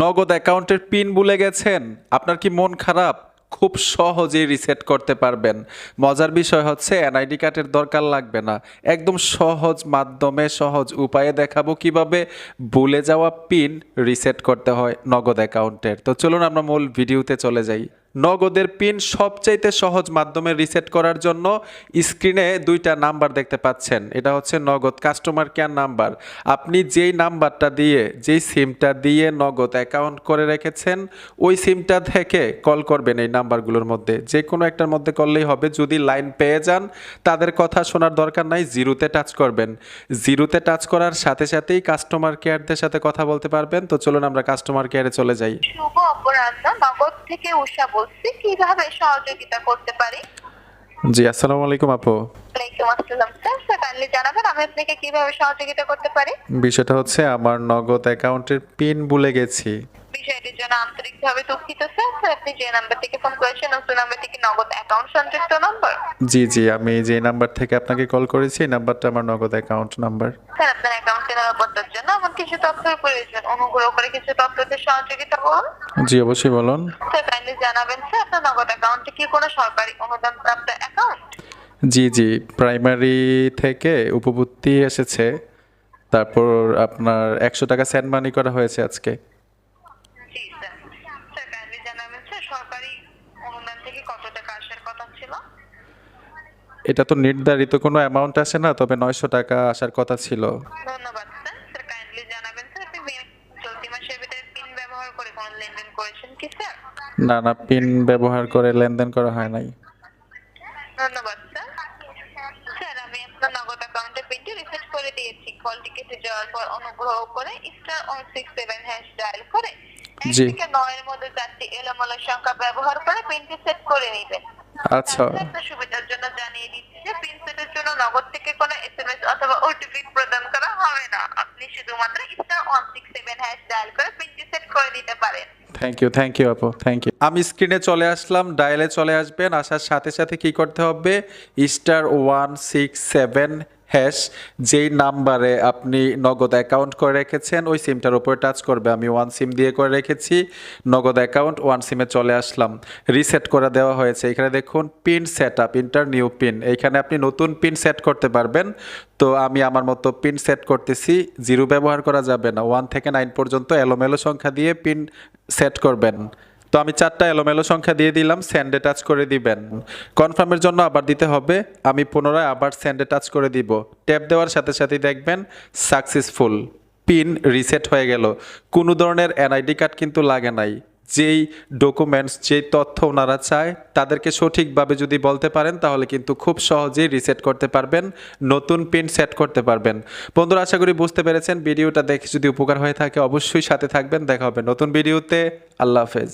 নগদ অ্যাকাউন্টের পিন ভুলে গেছেন? আপনার কি মন খারাপ? খুব সহজেই রিসেট করতে পারবেন। মজার বিষয় হচ্ছে, এনআইডি কার্ডের দরকার লাগবে না। একদম সহজ মাধ্যমে, সহজ উপায়ে দেখাবো কীভাবে ভুলে যাওয়া পিন রিসেট করতে হয় নগদ অ্যাকাউন্টের। তো চলুন আমরা মূল ভিডিওতে চলে যাই। নগদের পিন সবচাইতে সহজ মাধ্যমে রিসেট করার জন্য স্ক্রিনে দুইটা নাম্বার দেখতে পাচ্ছেন। এটা হচ্ছে নগদ কাস্টমার কেয়ার নাম্বার। আপনি যেই নাম্বারটা দিয়ে, যেই সিমটা দিয়ে নগদ অ্যাকাউন্ট করে রেখেছেন, ওই সিমটা থেকে কল করবেন এই নাম্বারগুলোর মধ্যে। যে কোনো একটার মধ্যে করলেই হবে। যদি লাইন পেয়ে যান, তাদের কথা শোনার দরকার নাই, জিরোতে টাচ করবেন। জিরোতে টাচ করার সাথে সাথেই কাস্টমার কেয়ারদের সাথে কথা বলতে পারবেন। তো চলুন আমরা কাস্টমার কেয়ারে চলে যাই। শুভ অপরাহ্ন থেকে উষা বলছি কীভাবে সহযোগিতা করতে পারি? জি আসসালামু আলাইকুম আপু। ওয়ালাইকুম আসসালাম স্যার স্যার কাইন্ডলি জানাবেন আমি আপনাকে কীভাবে সহযোগিতা করতে পারি? বিষয়টা হচ্ছে আমার নগদ অ্যাকাউন্টের পিন ভুলে গেছি। বিষয়টির জন্য আন্তরিকভাবে দুঃখিত স্যার স্যার আপনি যে নাম্বার থেকে ফোন করেছেন উক্ত নাম্বারটি কি নগদ অ্যাকাউন্ট সংযুক্ত নাম্বার জি জি আমি যে নাম্বার থেকে আপনাকে কল করেছি এই নাম্বারটা আমার নগদ অ্যাকাউন্ট নাম্বার স্যার আপনার অ্যাকাউন্টে নিরাপত্তার জন্য আমার কিছু তথ্যের প্রয়োজন। অনুগ্রহ করে কিছু তথ্যতে সহযোগিতা করুন। জি অবশ্যই বলুন। স্যার কাইন্ডলি জানাবেন স্যার আপনার নগদ অ্যাকাউন্টে কি কোনো সরকারি অনুদান প্রাপ্ত অ্যাকাউন্ট জি জি প্রাইমারি থেকে উপবৃত্তি এসেছে। তারপর আপনার একশো টাকা সেন্ড মানি করা হয়েছে আজকে। জি স্যার। স্যার কাইন্ডলি জানাবেন স্যার সরকারি অনুদান থেকে কত টাকা আসার কথা ছিল? এটা তো নির্ধারিত কোনো অ্যামাউন্ট আসে না তবে নয়শো টাকা আসার কথা ছিল। ধন্যবাদ স্যার স্যার কাইন্ডলি জানাবেন স্যার আপনি চলতি মাসের ভিতরে পিন ব্যবহার করে কোনো লেনদেন করেছেন কি স্যার না না পিন ব্যবহার করে লেনদেন করা হয় নাই। ধন্যবাদ স্যার স্যার আমি আপনার নগদ অ্যাকাউন্টে পিনটি রিসেট করে দিয়েছি। কলটি কেটে যাওয়ার পর অনুগ্রহ করে star one six seven hash dial করে এক। থেকে নয়ের মধ্যে চারটি এলোমেলো সংখ্যা ব্যবহার করে পিনটি সেট করে নেবেন আচ্ছা। আপনার সুবিধার জন্য জানিয়ে দিচ্ছি যে পিন সেটের জন্য নগদ থেকে কোনো এসএমএস অথবা ওটিপি প্রদান করা হবে না। আপনি শুধুমাত্র star one six seven hash dial করে পিনটি সেট করে দিতে পারেন। থ্যাংক ইউ থ্যাংক ইউ আপু থ্যাংক ইউ আমি স্ক্রিনে চলে আসলাম ডায়ালে চলে আসবেন আসার সাথে সাথে কি করতে হবে? Star one six seven hash, যেই নাম্বারে আপনি নগদ অ্যাকাউন্ট করে রেখেছেন, ওই সিমটার উপরে টাচ করবে। আমি ওয়ান সিম দিয়ে করে রেখেছি, নগদ অ্যাকাউন্ট, ওয়ান সিমে চলে আসলাম। রিসেট করে দেওয়া হয়েছে। এখানে দেখুন, pin set up enter new pin. এইখানে আপনি নতুন পিন সেট করতে পারবেন। তো আমি আমার মতো পিন সেট করতেছি, জিরো ব্যবহার করা যাবে না। ওয়ান থেকে নাইন পর্যন্ত এলোমেলো সংখ্যা দিয়ে পিন সেট করবেন। তো আমি চারটা এলোমেলো সংখ্যা দিয়ে দিলাম স্যান্ডে টাচ করে দিবেন। কনফার্মের জন্য আবার দিতে হবে, আমি পুনরায় আবার স্যান্ডে টাচ করে দিব। ট্যাপ দেওয়ার সাথে সাথে দেখবেন সাকসেসফুল পিন রিসেট হয়ে গেল। কোনো ধরনের এনআইডি কার্ড কিন্তু লাগে নাই। যেই ডকুমেন্টস যেই তথ্য ওনারা চায়, তাদেরকে সঠিকভাবে যদি বলতে পারেন, তাহলে কিন্তু খুব সহজেই রিসেট করতে পারবেন, নতুন পিন সেট করতে পারবেন। বন্ধুরা, আশা করি বুঝতে পেরেছেন, ভিডিওটা দেখে যদি উপকার হয়ে থাকে, অবশ্যই সাথে থাকবেন। দেখা হবে নতুন ভিডিওতে। আল্লাহ হাফেজ।